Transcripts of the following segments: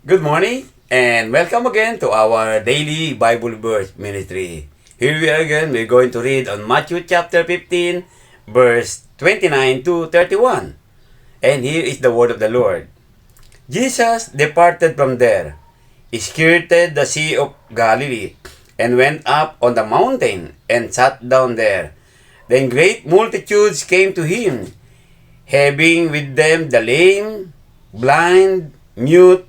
Good morning and welcome again to our daily Bible verse ministry. Here we are again. We're going to read on Matthew chapter 15, verse 29 to 31. And here is the word of the Lord. Jesus departed from there, skirted the Sea of Galilee, and went up on the mountain and sat down there. Then great multitudes came to him, having with them the lame, blind, mute,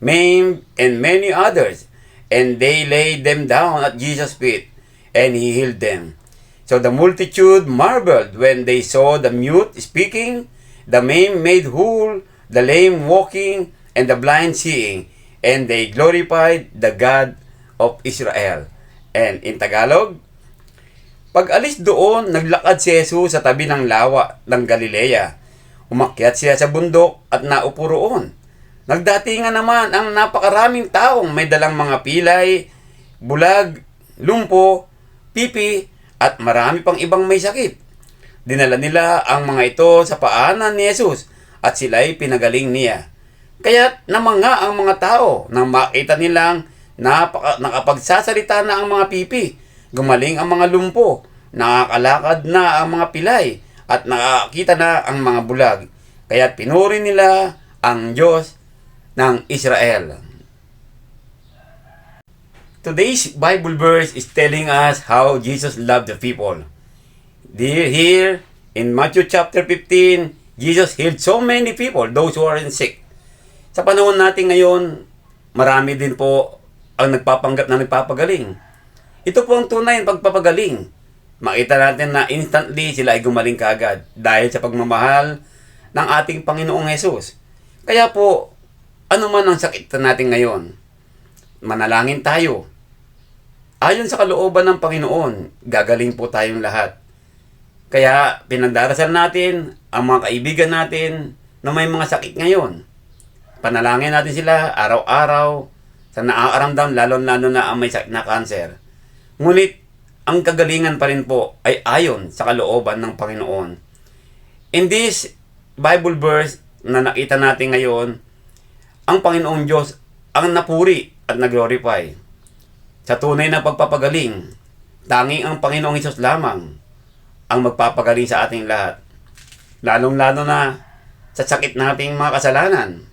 maimed, and many others. And they laid them down at Jesus' feet, and he healed them. So the multitude marveled when they saw the mute speaking, the maimed made whole, the lame walking, and the blind seeing, and they glorified the God of Israel. And in Tagalog, pag alis doon, naglakad si Jesus sa tabi ng lawa ng Galilea. Umakyat siya sa bundok at naupo roon. Nagdatingan naman ang napakaraming taong may dalang mga pilay, bulag, lumpo, pipi, at marami pang ibang may sakit. Dinala nila ang mga ito sa paanan ni Jesus at sila'y pinagaling niya. Kaya namanga ang mga tao nang makita nilang napaka, nakapagsasalita na ang mga pipi, gumaling ang mga lumpo, nakakalakad na ang mga pilay, at nakakita na ang mga bulag. Kaya pinuri nila ang Diyos ng Israel. Today's Bible verse is telling us how Jesus loved the people. There, here in Matthew chapter 15, Jesus healed so many people, those who are sick. Sa panahon natin ngayon, marami din po ang nagpapanggap na nagpapagaling. Ito po ang tunay ng pagpapagaling. Makita natin na instantly sila ay gumaling kaagad dahil sa pagmamahal ng ating Panginoong Yesus. Kaya po, ano man ang sakit natin ngayon, manalangin tayo. Ayon sa kalooban ng Panginoon, gagaling po tayong lahat. Kaya pinagdarasal natin ang mga kaibigan natin na may mga sakit ngayon. Panalangin natin sila araw-araw sa naaaramdam lalo-lalo na ang may sakit na cancer. Ngunit ang kagalingan pa rin po ay ayon sa kalooban ng Panginoon. In this Bible verse na nakita natin ngayon, ang Panginoong Diyos ang napuri at nag-glorify. Sa tunay na pagpapagaling, tanging ang Panginoong Isos lamang ang magpapagaling sa ating lahat. Lalong-lalo na sa sakit nating mga kasalanan.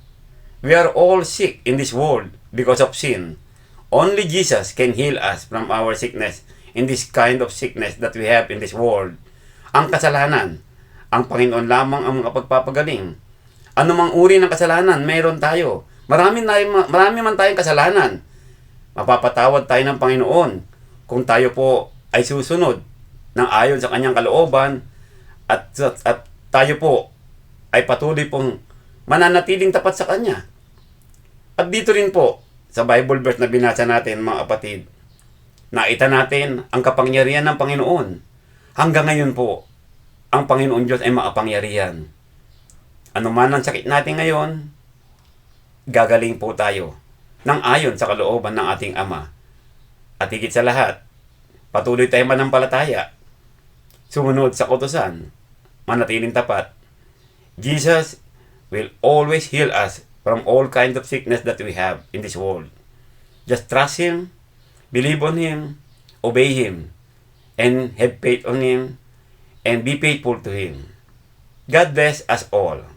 We are all sick in this world because of sin. Only Jesus can heal us from our sickness in this kind of sickness that we have in this world. Ang kasalanan, ang Panginoon lamang ang makapagpapagaling. Ano mang uri ng kasalanan, meron tayo. Marami, na, marami man tayong kasalanan. Mapapatawad tayo ng Panginoon kung tayo po ay susunod ng ayon sa kanyang kalooban at, at tayo po ay patuloy pong mananatiling tapat sa kanya. At dito rin po, sa Bible verse na binasa natin mga kapatid, nakita natin ang kapangyarihan ng Panginoon. Hanggang ngayon po, ang Panginoon Diyos ay makapangyarihan. Ano man ang sakit natin ngayon, gagaling po tayo ng ayon sa kalooban ng ating Ama. At higit sa lahat, patuloy tayo manampalataya, sumunod sa kutusan, manatiling tapat. Jesus will always heal us from all kinds of sickness that we have in this world. Just trust Him, believe on Him, obey Him, and have faith on Him, and be faithful to Him. God bless us all.